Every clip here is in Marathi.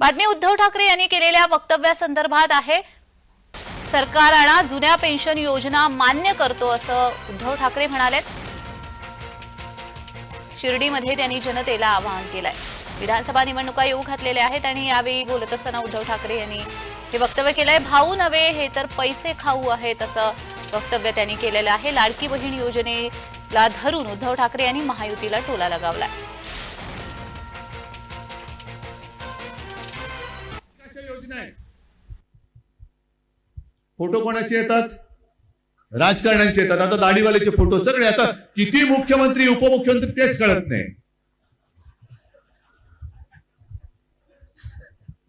बातमी उद्धव ठाकरे यांनी केलेल्या वक्तव्यासंदर्भात आहे. सरकार आणा जुन्या पेन्शन योजना मान्य करतो असं उद्धव ठाकरे म्हणालेत. शिर्डीमध्ये त्यांनी जनतेला आवाहन केलंय. विधानसभा निवडणुका येऊ घातलेल्या आहेत आणि यावेळी बोलत असताना उद्धव ठाकरे यांनी हे वक्तव्य केलंय. भाऊ नव्हे हे तर पैसे खाऊ आहेत असं वक्तव्य त्यांनी केलेलं आहे. लाडकी बहीण योजनेला धरून उद्धव ठाकरे यांनी महायुतीला टोला लगावलाय. योजना आहे फोटो कोणाचे येतात? राजकारण्यांचे येतात. आता दाढीवाल्याचे फोटो सगळे आता किती मुख्यमंत्री उपमुख्यमंत्री तेच कळत नाही.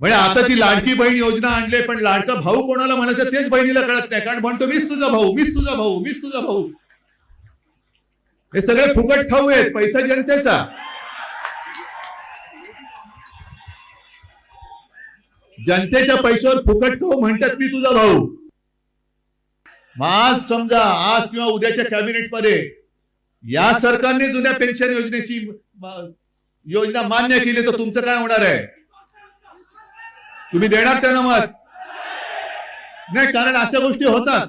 म्हणजे आता ती लाडकी बहीण योजना आणले पण लाडका भाऊ कोणाला म्हणायचं तेच बहिणीला कळत नाही. कारण म्हणतो मीच तुझा भाऊ मीच तुझा भाऊ मीच तुझा भाऊ. हे सगळे फुकट खाऊ आहेत पैसा जनतेचा. जनतेच्या पैशावर फुकट खाऊ म्हणतात मी तुझा भाऊ. आज समजा आज किंवा उद्याच्या कॅबिनेटमध्ये या सरकारने जुन्या पेन्शन योजनेची योजना मान्य केली तर तुमचं काय होणार आहे? तुम्ही देणार त्यांना मत? नाही कारण अशा गोष्टी होतात.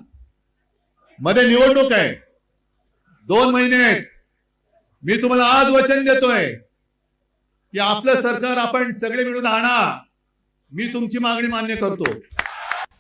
मध्ये निवडणूक आहे. दोन महिने आहेत. मी तुम्हाला आज वचन देतोय की आपलं सरकार आपण सगळे मिळून आणा. मी तुमची मागणी मान्य करतो.